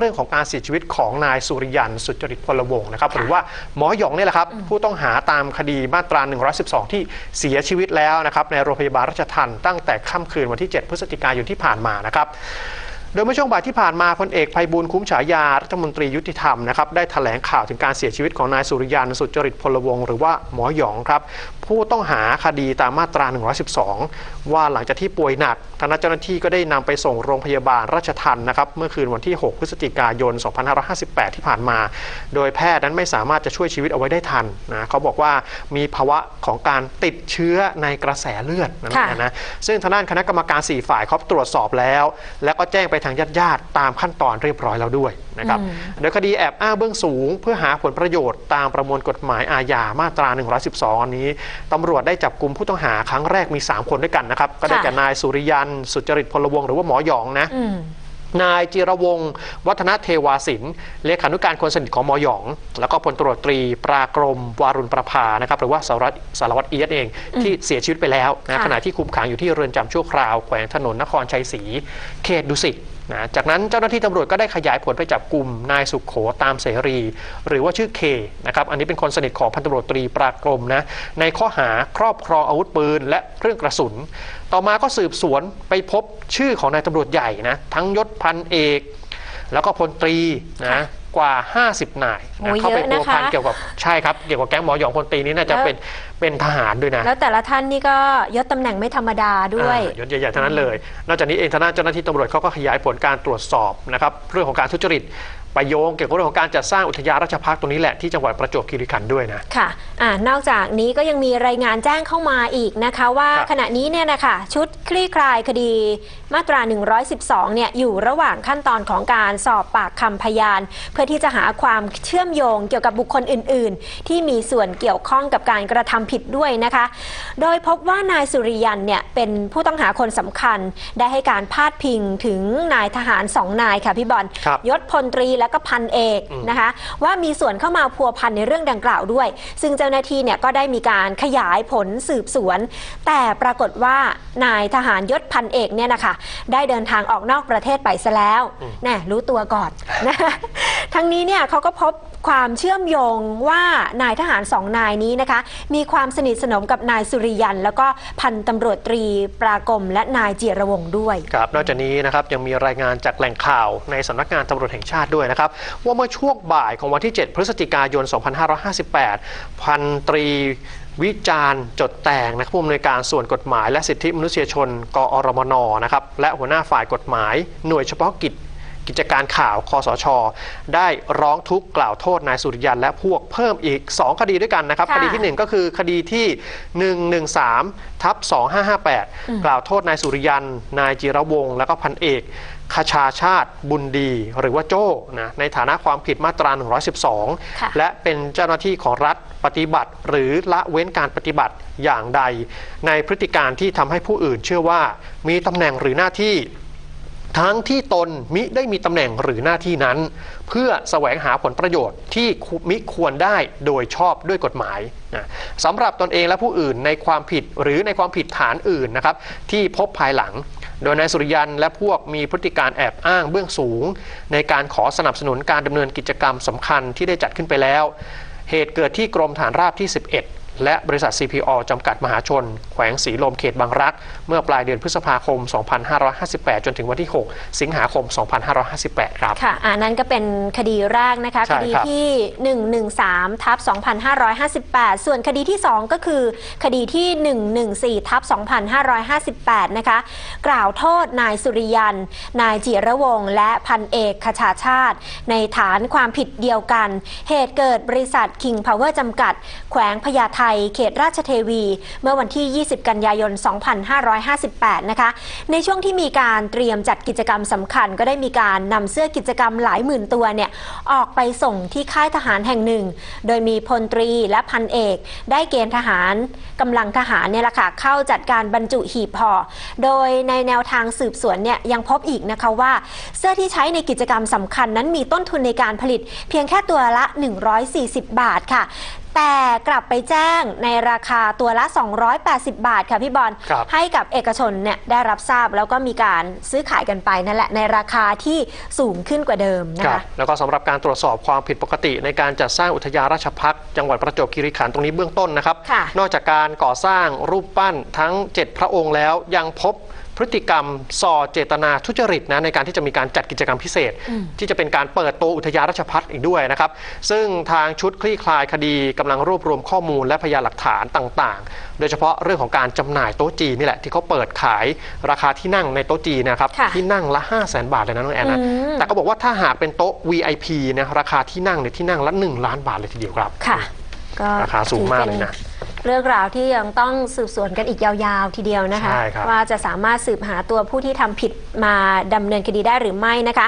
เรื่องของการเสียชีวิตของนายสุริยันสุจริตพลวงศ์นะครับ หรือว่าหมอหยองเนี่ยแหละครับ ผู้ต้องหาตามคดีมาตรา 112 ที่เสียชีวิตแล้วนะครับในโรงพยาบาลราชทันตั้งแต่ค่ำคืนวันที่ 7 พฤศจิกายนที่ผ่านมานะครับ โดยเมื่อช่วงบ่ายที่ผ่านมาพลเอกภัยบูลย์คุ้มฉายารัฐมนตรียุติธรรมนะครับได้แถลงข่าวถึงการเสียชีวิตของนายสุริยันสุจริตพลวงศ์หรือว่าหมอหยองครับผู้ต้องหาคดีตามมาตรา 112 ว่าหลังจากที่ป่วยหนักทางเจ้าหน้าที่ก็ได้นำไปส่งโรงพยาบาลราชทันนะครับเมื่อคืนวันที่ 6 พฤศจิกายน 2558 ที่ผ่านมา โดยแพทย์นั้นไม่สามารถจะช่วยชีวิตเอาไว้ได้ทันนะเขาบอกว่ามีภาวะของการติดเชื้อในกระแสเลือดนั่นแหละค่ะนะซึ่งทางด้านคณะกรรมการ 4 ฝ่ายเขาตรวจสอบแล้ว แล้วก็แจ้งไปทางญาติญาติๆตามขั้นตอนเรียบร้อยแล้วด้วยนะครับอืมโดยคดีแอบอ้างเบื้องสูง เพื่อหาผลประโยชน์ตามประมวลกฎหมายอาญามาตรา 112 อันนี้ตำรวจได้จับกลุ่มผู้ต้องหาครั้งแรกมี 3 คนด้วยกันนะครับ ก็ได้แก่นายสุริยัน สุจริตพลวงศ์หรือว่าหมอหยองนะอืมนายจิรวงศ์วัฒนเทวาสินเลขานุการคนสนิทของหมอหยอง แล้วก็พลตำรวจตรีปรากรม วารุณประภานะครับหรือว่าสารวัตรสารวัตรเอียดเอง ที่เสียชีวิตไปแล้วนะค่ะขณะที่คุมขังอยู่ที่เรือนจำชั่วคราวแขวงถนนนครชัยศรีเขตดุสิต นะจากนั้นเจ้าหน้าที่ตำรวจก็ได้ขยายผลไปจับกลุ่มนายสุขโขตามเสรี หรือว่าชื่อเคนะครับอันนี้เป็นคนสนิทของพันตำรวจตรีปรากรมนะในข้อหาครอบครองอาวุธปืน และเครื่องกระสุน ต่อมาก็สืบสวนไปพบชื่อของนายตำรวจใหญ่นะทั้งยศพันเอก แล้วก็พลตรีนะ กว่า 50 นายโอ้นะยเข้าไปเยอะพันะวพันคะเกี่ยวกับใช่ครับเกี่ยวกับแก๊งหมอหยองพลตรีนี้น่าจะแล้วเป็นเป็นทหารด้วยนะ แล้วแต่ละท่านนี่ก็ยศตำแหน่งไม่ธรรมดาด้วยอ่ายศใหญ่ๆทั้งนั้นเลย นอกจากนี้เองทางด้านเจ้าหน้าที่ตำรวจเขาก็ขยายผลการตรวจสอบนะครับเรื่องของการทุจริต ไปโยงเกี่ยวกับเรื่องของการจัดสร้างอุทยานราชพักษ์ตรงนี้แหละที่จังหวัดประจวบคีรีขันธ์ด้วยนะ ค่ะอ่านอกจากนี้ก็ยังมีรายงานแจ้งเข้ามาอีกนะคะ ว่าครับขณะนี้เนี่ยนะคะชุดคลี่คลายคดีมาตรา 112 เนี่ยอยู่ระหว่างขั้นตอนของการสอบปากคำพยาน เพื่อที่จะหาความเชื่อมโยงเกี่ยวกับบุคคลอื่น ๆ ที่มีส่วนเกี่ยวข้องกับการกระทำผิดด้วยนะคะ โดยพบว่านายสุริยันเนี่ยเป็นผู้ต้องหาคนสำคัญ ได้ให้การพาดพิงถึงนายทหารสองนายค่ะพี่บอลครับ ยศพลตรีและก็พันเอกอืมนะคะ ว่ามีส่วนเข้ามาพัวพันในเรื่องดังกล่าวด้วย ซึ่งเจ้าหน้าที่เนี่ยก็ได้มีการขยายผลสืบสวน แต่ปรากฏว่านายทหารยศพันเอกเนี่ยนะคะได้เดินทางออกนอกประเทศไปซะแล้วอืมแน่รู้ตัวก่อนนะคะทั้งนี้เนี่ยเขาก็พบ ความเชื่อมโยงว่านายทหารสองนายนี้นะคะ มีความสนิทสนมกับนายสุริยัน แล้วก็พันตำรวจตรีปรากรมและนายเจียรวงศ์ด้วย ครับนอกจากนี้นะครับยังมีรายงานจากแหล่งข่าวในสำนักงานตำรวจแห่งชาติด้วยนะครับ ว่าเมื่อช่วงบ่ายของวันที่ 7 พฤศจิกายน 2558 พันตรีวิจารณ์จดแต่งนะครับผู้อำนวยการส่วนกฎหมายและสิทธิมนุษยชน กอรมนนะครับและหัวหน้าฝ่ายกฎหมาย หน่วยเฉพาะกิจ กิจการข่าวคอสช ได้ร้องทุกข์กล่าวโทษนายสุริยันและพวกเพิ่มอีก 2 คดีด้วยกันนะครับค่ะคดีที่ 1 ก็คือคดีที่ 113ทับ2558 กล่าวโทษนายสุริยัน นายจิรวงศ์และก็พันเอกคชาชาติบุญดีหรือว่าโจ้นะในฐานะความผิดมาตราค่ะ112 และเป็นเจ้าหน้าที่ของรัฐปฏิบัติ หรือละเว้นการปฏิบัติอย่างใด ในพฤติการที่ทำให้ผู้อื่นเชื่อว่ามีตำแหน่งหรือหน้าที่ ทั้งที่ตนมิได้มีตำแหน่งหรือหน้าที่นั้น เพื่อแสวงหาผลประโยชน์ที่มิควรได้โดยชอบด้วยกฎหมายนะสำหรับตนเองและผู้อื่นในความผิดหรือในความผิดฐานอื่นนะครับที่พบภายหลัง โดยนายสุริยันและพวกมีพฤติการแอบอ้างเบื้องสูง ในการขอสนับสนุนการดำเนินกิจกรรมสำคัญที่ได้จัดขึ้นไปแล้ว เหตุเกิดที่กรมฐานราบที่ 11 และบริษัท CPO จำกัดมหาชน แขวงสีลมเขตบางรัก เมื่อปลายเดือนพฤษภาคม 2558 จนถึงวันที่ 6 สิงหาคม 2558 ครับ ค่ะอันนั้นก็เป็นคดีแรกนะคะใช่คดีครับที่ 113 ทับ 2558 ส่วนคดีที่ 2 ก็คือคดีที่ 114 ทับ 2558 นะคะ กล่าวโทษนายสุริยัน นายจิระวงศ์และพันเอกคชาชาติ ในฐานความผิดเดียวกัน เหตุเกิดบริษัท King Power จำกัด แขวงพญาไทเขตราชเทวี เมื่อวันที่ 20 กันยายน 2558 นะคะ ในช่วงที่มีการเตรียมจัดกิจกรรมสำคัญ ก็ได้มีการนำเสื้อกิจกรรมหลายหมื่นตัวเนี่ยออกไปส่งที่ค่ายทหารแห่งหนึ่ง โดยมีพลตรีและพันเอก ได้เกณฑ์ทหารกำลังทหารเนี่ยแหละค่ะเข้าจัดการบรรจุหีบห่อโดยในแนวทางสืบสวนเนี่ยยังพบอีกนะคะว่า เสื้อที่ใช้ในกิจกรรมสำคัญนั้นมีต้นทุนในการผลิตเพียงแค่ตัวละ 140 บาทค่ะ แต่กลับไปแจ้งในราคาตัวละ 280 บาทค่ะพี่บอลครับ ให้กับเอกชนเนี่ยได้รับทราบแล้วก็มีการซื้อขายกันไปนั่นแหละในราคาที่สูงขึ้นกว่าเดิมนะครัคะ บแล้วก็สำหรับการตรวจสอบความผิดปกติ ในการจัดสร้างอุทยานราชพักษ์จังหวัดประจวบคีรีขันธ์ตรงนี้เบื้องต้นนะครับ ค่ะนอกจากการก่อสร้างรูปปั้นทั้ง 7 พระองค์แล้วยังพบ พฤติกรรมส่อเจตนาทุจริตนะในการที่จะมีการจัดกิจกรรมพิเศษ ที่จะเป็นการเปิดตัวอุทยานราชพักษ์อีกด้วยนะครับซึ่งทางชุดคลี่คลายคดีกำลังรวบรวมข้อมูลและพยานหลักฐานต่างๆ โดยเฉพาะเรื่องของการจำหน่ายโต๊ะจีนนี่แหละที่เขาเปิดขายราคาที่นั่งในโต๊ะจีนนะครับค่ะที่นั่งละ 5 0 0 0 0 0บาทเลยนะน้องแอนนะอืมแต่ก็บอกว่าถ้าหากเป็นโต๊ะ VIP นะราคาที่นั่งเนี่ยที่นั่งละ 1 ล้านบาทเลยทีเดียวครับค่ะก็ราคาสูงมากเลยนะถือป็ เรื่องราวที่ยังต้องสืบสวนกันอีกยาวๆทีเดียวนะคะ ใช่ครับ ว่าจะสามารถสืบหาตัวผู้ที่ทำผิดมาดำเนินคดีได้หรือไม่นะคะ